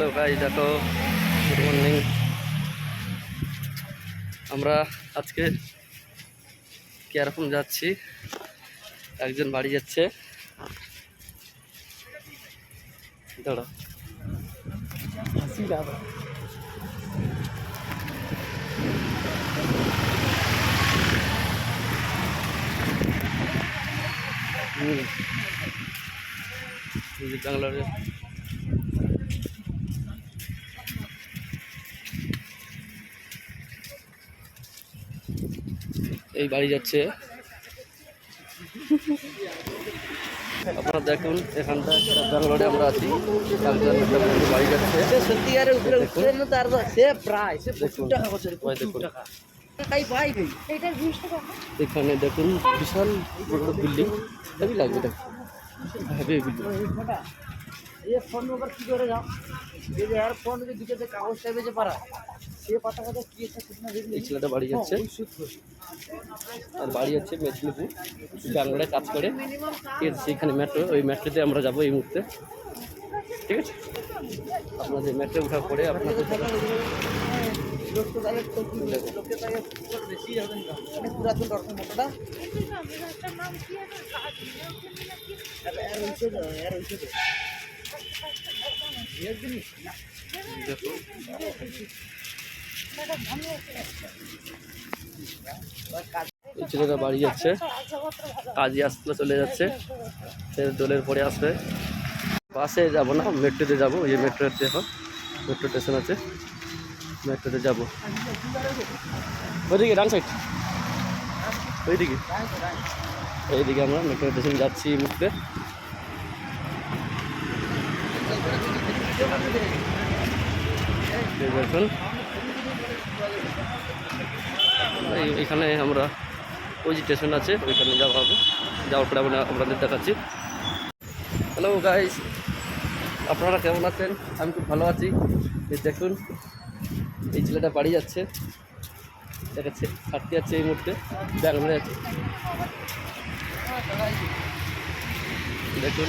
Hello ভাই দেখো good morning. আমরা আজকে কেরকম যাচ্ছি। একজন বাড়ি যাচ্ছে। দাঁড়া হুম। এই এই বাড়ি যাচ্ছে। আপনারা দেখুন এখানটা ব্যাঙ্গালোরে আমরা আছি। বাড়ি যাচ্ছে। সত্যিকারের উপরে উঠলে না তার সে প্রায় সে টাকা বছরে দেখুন। এখানে দেখুন বিশাল বড় বিল্ডিং হেভি লাগবে দেখুন হেভি বিল্ডিং এ ফোন নম্বর কি করে যাও এই যে আর ফোন যে দিকে যে কাগজ টাইপে যে পারা সে পাতা কথা কি একটা ঠিক না এই ছেলেটা বাড়ি যাচ্ছে। আর বাড়ি যাচ্ছে মেদিনীপুর। ব্যাঙ্গালোরে কাজ করে। ঠিক আছে সেখানে মেট্রো ওই মেট্রোতে আমরা যাব এই মুহূর্তে। ঠিক আছে? আপনাদের মেট্রো ওঠার পরে আপনাদের পুরাতন রকম আর আর জিনিস ছেলেটা বাড়ি যাচ্ছে। কাজে আসলে চলে যাচ্ছে। দোলের পরে আসবে। বাসে যাব না, মেট্রোতে যাব। ওই মেট্রোতে এখন। মেট্রো স্টেশন আছে। মেট্রোতে যাব। ওইদিকে, ডান সাইড ওইদিকে। এইদিকে আমরা মেট্রো স্টেশন যাচ্ছি এই এখানে আমরা ওই যে স্টেশন আছে, ওইখানে যাওয়া হবে। যাওয়ার পরে আমরা আপনাদের দেখাচ্ছি। হ্যালো গাইস আপনারা কেমন আছেন? আমি খুব ভালো আছি। দেখুন, এই ছেলেটা বাড়ি যাচ্ছে। দেখাচ্ছে, হাঁটতে যাচ্ছে এই মুহূর্তে। ব্যাঙ্গালোরে আছে দেখুন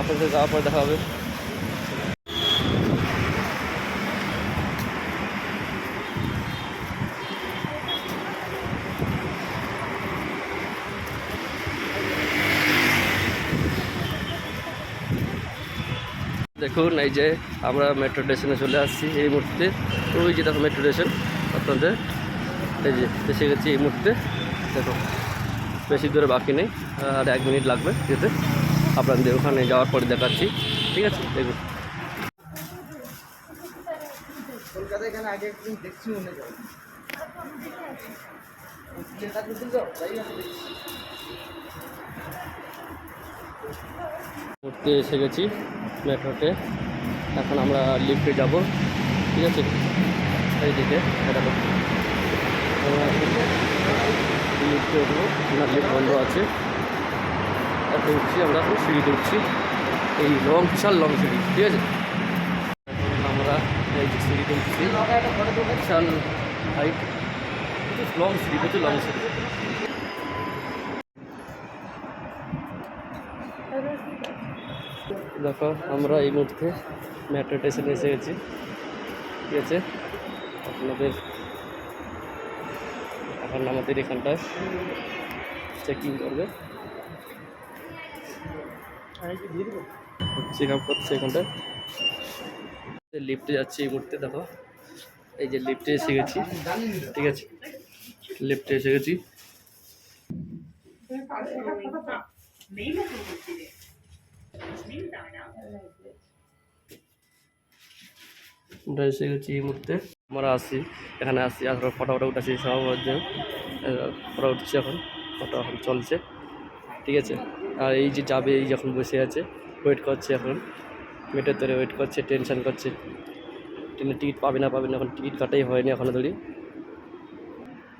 আপনাদের যাওয়ার পর দেখা হবে। দেখুন, এই যে আমরা মেট্রো স্টেশনে চলে আসছি এই মুহূর্তে। ওই যে দেখো মেট্রো স্টেশন আপনাদের। এই যে, এসে গেছি এই মুহূর্তে। দেখো, বেশি দূরে বাকি নেই, আর এক মিনিট লাগবে যেতে। আপনাদের ওখানে যাওয়ার পরে দেখাচ্ছি। ঠিক আছে? দেখুন। কলকাতা এখানে আগে একদিন দেখছি মনে। ঘুরতে এসে গেছি মেট্রোতে। এখন আমরা লিফটে যাব। ঠিক আছে? এইদিকে এটা দেখো। আমরা লিফটে উঠবো। না লিফট বন্ধ আছে। উঠছি আমরা এখন সিঁড়িতে এই লং, বিশাল লং সিঁড়ি, ঠিক আছে? আমরা এই যে সিঁড়িতে উঠছি বিশাল হাইট লং সিঁড়ি, প্রচুর লং সিঁড়ি। দেখো, আমরা এই মুহূর্তে মেট্রো স্টেশনে এসে গেছি, ঠিক আছে? আপনাদের, এখন আমাদের এখানটায় চেকিং করবে। চেক আপ করছে এখানটায় লিফটে যাচ্ছি এই মুহূর্তে, দেখো। এই যে লিফটে এসে গেছি, ঠিক আছে? লিফটে এসে গেছি। এসে গেছি এই মুহূর্তে। আমরা আসি, এখানে আসি আর ফটো ফটো উঠাচ্ছি, সব ফটো উঠছে এখন ফটো এখন চলছে, ঠিক আছে? আর এই যে যাবে, এই যখন বসে আছে ওয়েট করছে এখন। মেটের ধরে ওয়েট করছে টেনশন করছে। ট্রেনের টিকিট পাবে না পাবে না, এখন টিকিট কাটাই হয়নি এখনও ধরি।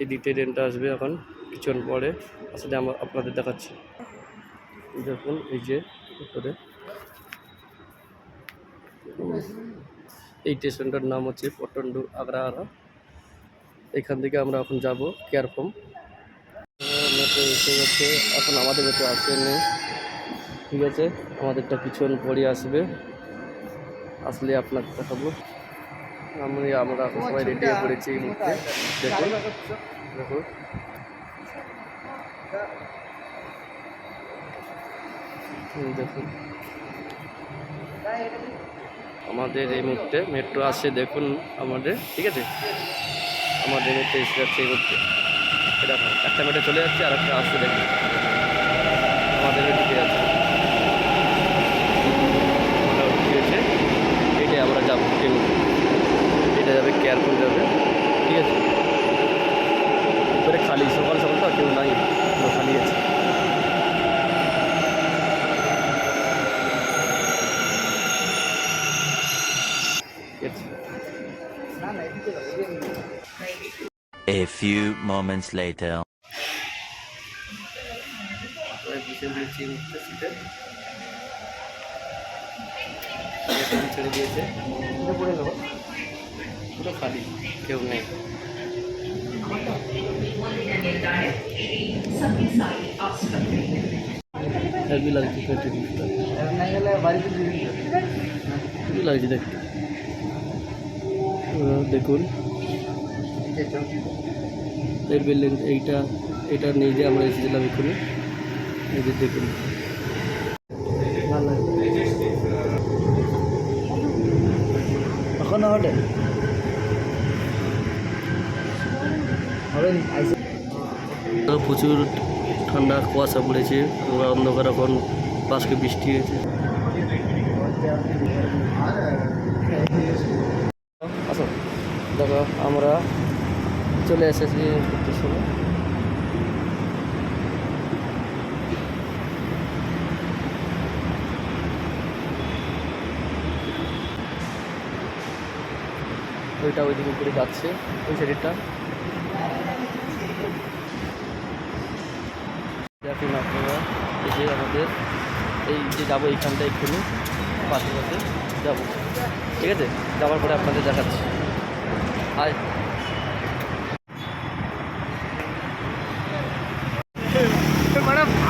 এই দ্বিতীয় ট্রেনটা আসবে এখন কিছুক্ষণ পরে। আসলে আমার, আপনাদের দেখাচ্ছি। দেখুন, এই যে উপরে। এই স্টেশনটার নাম হচ্ছে পটন্ডু আগ্রাহারা। এখান থেকে আমরা এখন যাব কেয়ারফম এসে গেছে এখন আমাদের মেট্রো আসেনি ঠিক আছে, আমাদেরটা কিছুক্ষণ পরে আসবে। আসলে আপনার দেখাবো। আমি, আমরা সবাই রেডি পড়েছি এই মুহূর্তে। দেখুন দেখুন দেখুন। আমাদের এই মুহূর্তে মেট্রো আসছে দেখুন আমাদের। ঠিক আছে? আমাদের মেট্রো এসে যাচ্ছে এই মুহূর্তে। একটা মেটে চলে যাচ্ছে আর একটা আসছে দেখি। আমাদের ঢুকে যাচ্ছে উঠিয়েছে এটাই আমরা যাব। কেউ এটা যাবে কেয়ারফুল যাবে। ঠিক আছে? উপরে খালি, সকাল সকাল তো কেউ নাই খালি আছে। A few moments later. ছেড়ে দিয়েছে কেউ নেই লাগছে পেটে লাগছে দেখতে দেখুন। এই বিল্ডিং এইটা এটা নিয়ে যে আমরা এসেছিলাম এক্ষুনি এই যে দেখুন। না, না। হবে প্রচুর ঠান্ডা কুয়াশা পড়েছে পুরো অন্ধকার এখন পাশকে বৃষ্টি হয়েছে। আসো। দেখো আমরা চলে এসেছি স্টেশনে ওইটা ওইদিকে করে যাচ্ছে, ওই সাইডটা দেখুন আপনারা, এই যে আমাদের, এই যে যাব এইখানটা এক্ষুনি পাশে পাশে যাব। ঠিক আছে? যাওয়ার পরে আপনাদের দেখাচ্ছি। আয়।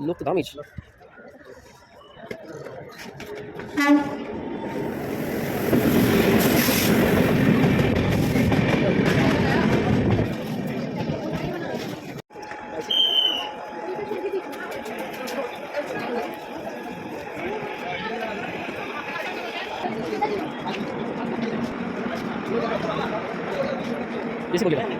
look the damage. जैसे बोलिए